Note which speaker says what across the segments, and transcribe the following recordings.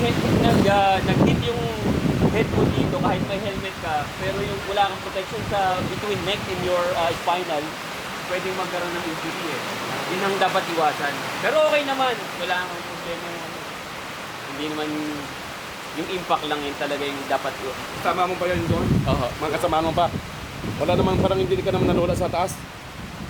Speaker 1: nag, nag, ah, nag-hit yung head mo dito kahit may helmet ka, pero yung wala kang protection sa between neck and your ah, spinal, pwedeng magkaroon ng injury eh. Yun ang dapat iwasan. Pero okay naman, wala kang problema. Hindi naman yung impact lang yun talaga yung dapat yun.
Speaker 2: Kasama mo ba yun doon?
Speaker 1: Oo.
Speaker 2: Mga kasama mo ba? Wala naman parang hindi ka naman nanola sa taas.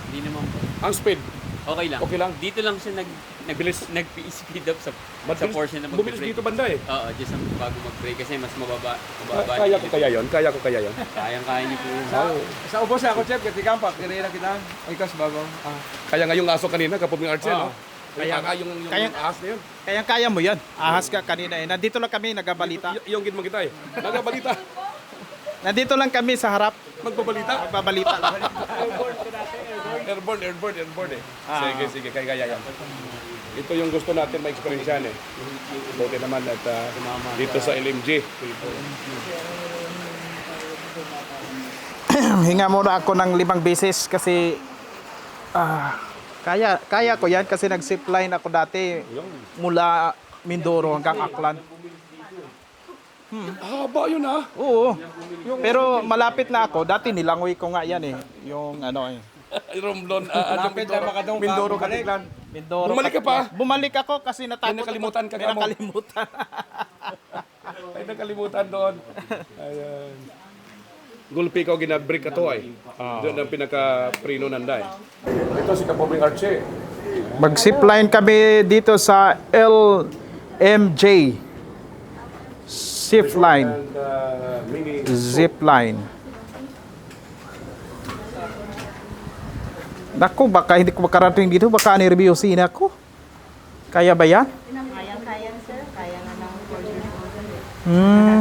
Speaker 1: Hindi naman po.
Speaker 2: Ang speed.
Speaker 1: Okay lang.
Speaker 2: Okay lang.
Speaker 1: Dito lang siya nag nag
Speaker 2: Bilis.
Speaker 1: nag-speed up sa sa
Speaker 2: bilis-
Speaker 1: portion na
Speaker 2: Bumilis
Speaker 1: magbe-brake.
Speaker 2: dito banda eh.
Speaker 1: Oo, just ang bago mag-brake kasi mas mababa. mababa
Speaker 2: Kaya ko kaya yon, kaya ko kaya yon.
Speaker 1: Kayang kaya niyo po yun.
Speaker 2: Oo.
Speaker 3: Sa ubos ako, Chef, katikang pa, kirira kita. Ay, kas bago. Ah.
Speaker 2: Kaya nga yung aso kanina, kapag yung Archie,
Speaker 4: Oo.
Speaker 2: no?
Speaker 4: Kaya-
Speaker 2: Kaya, yung, yung,
Speaker 4: kaya-
Speaker 2: yung ahas na yun.
Speaker 4: Kaya kaya mo yan. Ahas ka kanina eh. Nandito lang kami nagabalita.
Speaker 2: Y- yung gid mo kita eh. Nagabalita.
Speaker 4: Nandito lang kami sa harap.
Speaker 2: Magbabalita.
Speaker 4: Nagbabalita lang.
Speaker 2: Airborne, airborne, airborne eh.
Speaker 4: Ah.
Speaker 2: Sige, sige, kaya kaya yan. Ito yung gusto natin ma-experience eh. Buti naman at ah, dito sa LMG.
Speaker 4: Hinga muna ako ng limang beses kasi ah, kaya kaya ko yan kasi nag-zipline ako dati mula Mindoro hanggang Aklan.
Speaker 2: Haba yun ah.
Speaker 4: Oo. Pero malapit na ako. Dati nilangoy ko nga yan eh. Yung ano eh.
Speaker 2: Romblon, ah, ano,
Speaker 3: Lapit na
Speaker 2: Mindoro,
Speaker 3: makadong ka,
Speaker 2: Mindoro,
Speaker 3: bumalik.
Speaker 2: Katiklan.
Speaker 4: Mindoro.
Speaker 2: Bumalik ka pa?
Speaker 4: Bumalik ako kasi natakot.
Speaker 2: May nakalimutan ka
Speaker 4: May
Speaker 2: ka
Speaker 4: nakalimutan.
Speaker 2: Ay, nakalimutan doon. Ayan. Gulpi ko ginabreak ato ay. Doon ang pinaka-prino nanda eh. Ito si Kapobing Archie.
Speaker 4: Mag-zipline kami dito sa LMJ. Zipline.
Speaker 2: And uh, mini
Speaker 4: Zipline. Naku, baka hindi ko makarating dito, baka nervyosin ako. Kaya ba yan?
Speaker 5: Kaya-kaya, sir. Kaya nga ng coordinator.
Speaker 4: Hmm.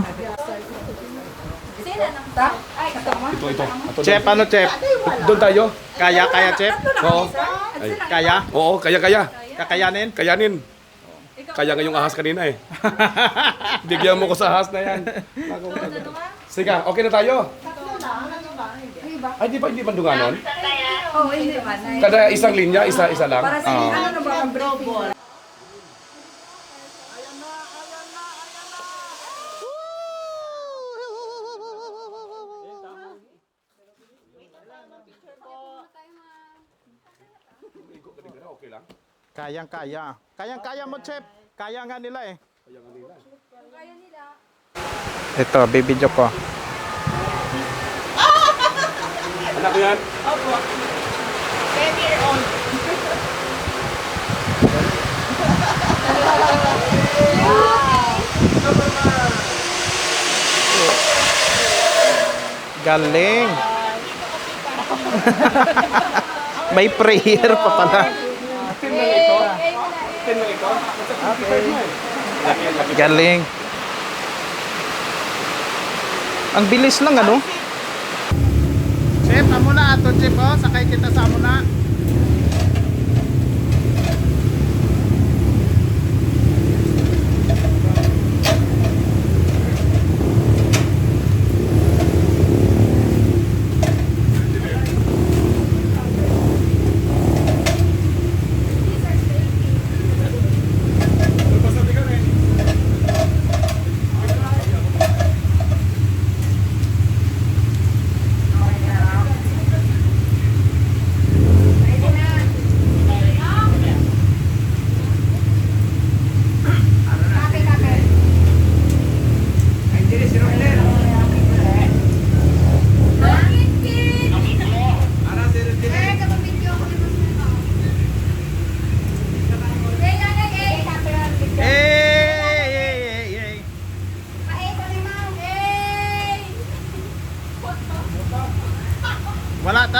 Speaker 5: Sino nang ta? Ay,
Speaker 2: ito ito. Ato
Speaker 4: Chef, ano chef?
Speaker 2: doon. Doon tayo.
Speaker 4: Kaya, kaya chef?
Speaker 2: Oo.
Speaker 4: Kaya?
Speaker 2: Oo, kaya kaya.
Speaker 4: Kakayanin?
Speaker 2: Kayanin. Kaya nga yung ahas kanina eh. Bigyan mo ko sa ahas na yan. Sige, okay na tayo. Ay, di ba hindi bandunganon?
Speaker 5: Oo, hindi man.
Speaker 2: Kada isang linya, isa-isa lang.
Speaker 5: Para sa ano na ba ang briefing?
Speaker 2: Okay lang.
Speaker 4: Kayang kaya. Kayang kaya mo chef. Kaya nga nila eh. Ito, bibidyo ko.
Speaker 2: Anak ko yan?
Speaker 4: Galing. May prayer pa pala.
Speaker 2: Tin lang ito. Tin lang ito.
Speaker 4: Galing. Ang bilis lang ano? Chef, amo na ato chef oh. Sakay kita sa amo na.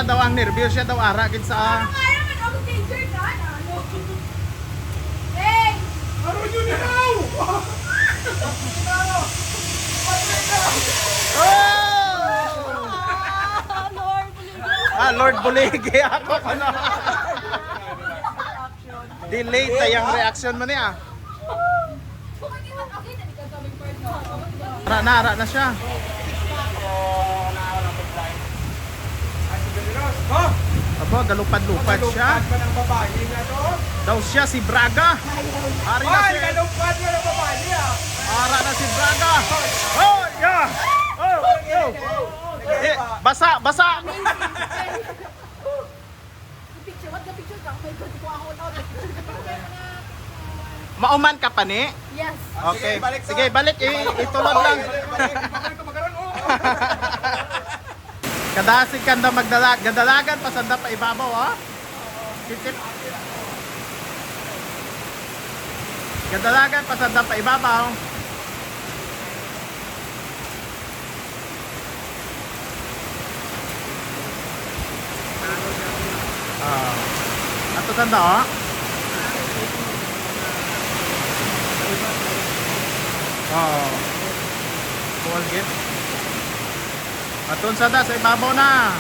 Speaker 4: Ta daw ang nervyos siya daw ara gid sa Ah, Lord Buligi ako ano. Delay tayang reaction mo niya. Ara na, ara na siya.
Speaker 3: Oh!
Speaker 4: Aba, galupad-lupad siya.
Speaker 3: Kalupad pa ng babae na to.
Speaker 4: Daw siya si Braga. Hari na
Speaker 3: Ay,
Speaker 4: siya.
Speaker 3: kalupad pa ng babae ah.
Speaker 4: Para na si Braga. Oh, yeah. Oh, oh. Eh, basa, basa. Mauman ka pa ni?
Speaker 5: Yes.
Speaker 4: Okay. Sige, balik. I- itulog lang. Kadasig kanda magdalag. Gadalagan pasanda pa ibabaw, ha? Titip. Gadalagan pasanda pa ibabaw. Ah. Ato tanda, oh. Oo. Full git. Atun sa da, sa ibabaw na.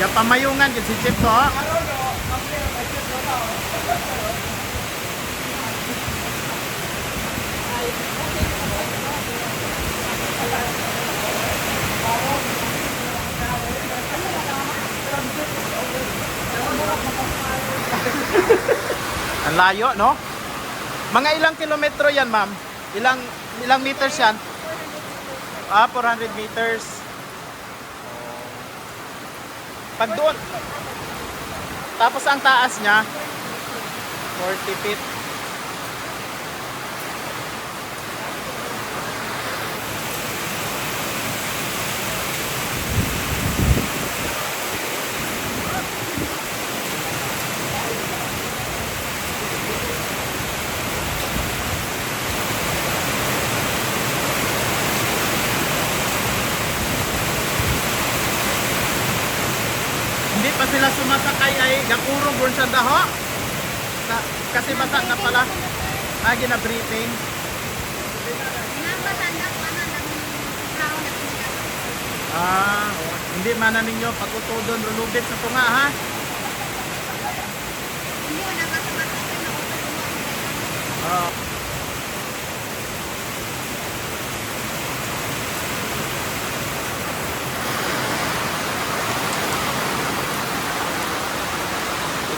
Speaker 4: Kaya pamayungan yun si Chip to. Ang layo, no? Mga ilang kilometro yan, ma'am? Ilang ilang meters yan? Ah, 400 meters. Pag doon, tapos ang taas niya, 40 feet. Hindi pa sila sumasakay ay gapurong burn sa daho. Sa, kasi basa na pala. Agi na briefing.
Speaker 5: Pinapatanda pa na ng tao na pinag
Speaker 4: Ah, hindi man na ninyo pagutudon rulubit sa tunga ha.
Speaker 5: Hindi mo nakasabot sa na
Speaker 4: Ah.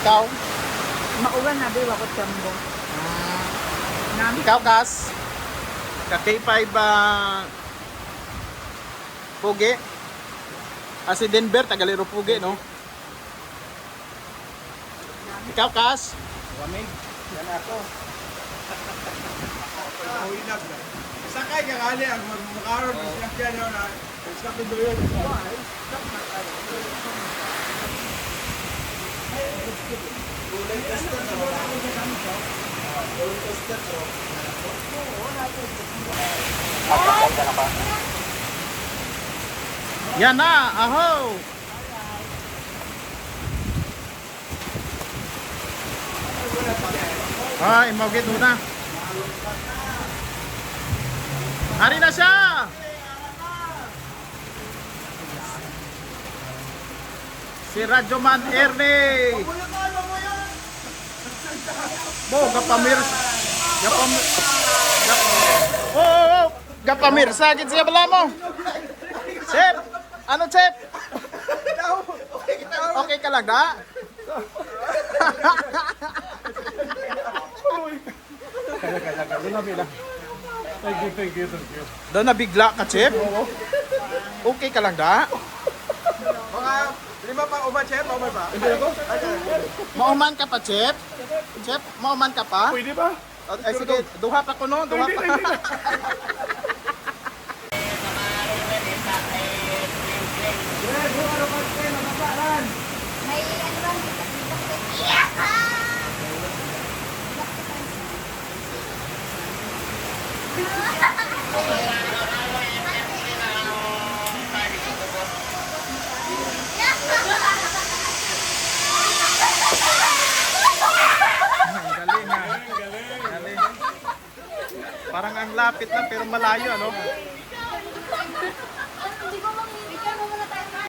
Speaker 4: Ikaw?
Speaker 5: Maulan na ba wakot kambo?
Speaker 4: Ikaw, Kas? Ka-K5 ba Pugi? Ah, si Denver, Tagalero Pugi, no? Ikaw, Kas?
Speaker 3: Lamig. Yan ako. Uwilag na. Sakay ka kali ang magmakaroon ng sinakyan yun na stop the door yun.
Speaker 4: Yan na, aho! Ay, mawagit na. Hari na siya! Si Radyo Man Ernie! Bo, gapamir. Gapamir. Gap oh, oh, oh. Gapamir. Sagit siya bala mo. Chef! Ano, Chef? Okay ka lang, da?
Speaker 2: Thank you, thank you, thank you.
Speaker 4: Doon nabigla ka, Chef? Okay ka lang, da?
Speaker 3: Mga lima pa uban, chef, uban pa.
Speaker 4: Mauman ka pa, Chef? Chef, mauman ka pa?
Speaker 2: Pwede ba?
Speaker 4: Ay, sige, duha pa ko, no? Duha pa.
Speaker 5: May ano ba?
Speaker 4: Ang lapit na, pero malayo, ano?